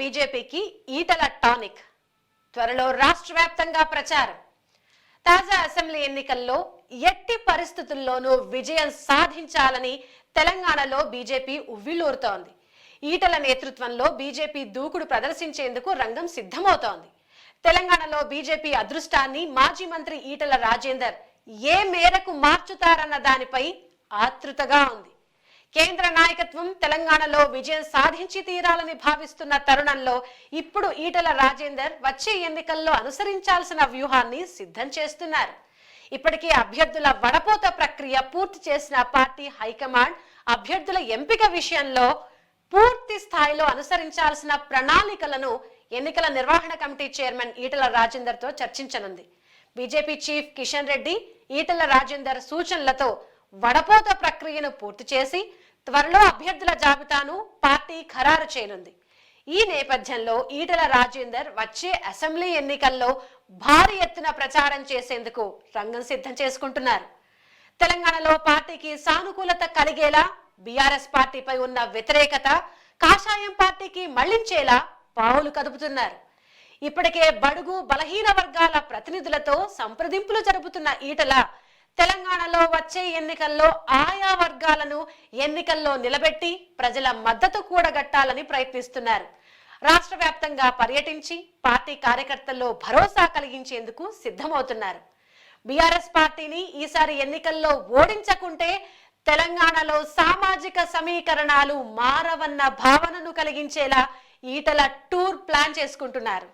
బీజేపీకి ఈటల టానిక్. త్వరలో రాష్ట్ర వ్యాప్తంగా ప్రచారం. తాజా అసెంబ్లీ ఎన్నికల్లో ఎట్టి పరిస్థితుల్లోనూ విజయం సాధించాలని తెలంగాణలో బీజేపీ ఉవ్విలూరుతోంది ఈటల నేతృత్వంలో బీజేపీ దూకుడు ప్రదర్శించేందుకు రంగం సిద్ధమవుతోంది. తెలంగాణలో బీజేపీ అదృష్టాన్ని మాజీ మంత్రి ఈటల రాజేందర్ ఏ మేరకు మార్చుతారన్న దానిపై ఆతృతగా ఉంది. కేంద్ర నాయకత్వం తెలంగాణలో విజయం సాధించి తీరాలని భావిస్తున్న తరుణంలో ఇప్పుడు ఈటల రాజేందర్ వచ్చే ఎన్నికల్లో అనుసరించాల్సిన వ్యూహాన్ని సిద్ధం చేస్తున్నారు. ఇప్పటికే అభ్యర్థుల వడపోత ప్రక్రియ పూర్తి చేసిన పార్టీ హైకమాండ్ అభ్యర్థుల ఎంపిక విషయంలో పూర్తి స్థాయిలో అనుసరించాల్సిన ప్రణాళికలను ఎన్నికల నిర్వహణ కమిటీ చైర్మన్ ఈటల రాజేందర్తో చర్చించనుంది. బీజేపీ చీఫ్ కిషన్ రెడ్డి ఈటల రాజేందర్ సూచనలతో వడపోత ప్రక్రియను పూర్తి చేసి త్వరలో అభ్యర్థుల జాబితాను పార్టీ ఖరారు చేయనుంది. ఈ నేపథ్యంలో ఈటల రాజేందర్ వచ్చే అసెంబ్లీ ఎన్నికల్లో భారీ ఎత్తున ప్రచారం చేసేందుకు రంగం సిద్ధం చేసుకుంటున్నారు. తెలంగాణలో పార్టీకి సానుకూలత కలిగేలా బీఆర్ఎస్ పార్టీపై ఉన్న వ్యతిరేకత కాషాయం పార్టీకి మళ్ళించేలా పావులు కదుపుతున్నారు. ఇప్పటికే బడుగు బలహీన వర్గాల ప్రతినిధులతో సంప్రదింపులు జరుపుతున్న ఈటల తెలంగాణలో వచ్చే ఎన్నికల్లో ఆయా వర్గాలను ఎన్నికల్లో నిలబెట్టి ప్రజల మద్దతు కూడగట్టాలని ప్రయత్నిస్తున్నారు. రాష్ట్ర వ్యాప్తంగా పర్యటించి పార్టీ కార్యకర్తల్లో భరోసా కలిగించేందుకు సిద్ధమవుతున్నారు. బీఆర్ఎస్ పార్టీని ఈసారి ఎన్నికల్లో ఓడించకుంటే తెలంగాణలో సామాజిక సమీకరణాలు మారవన్న భావనను కలిగించేలా ఈటల టూర్ ప్లాన్ చేసుకుంటున్నారు.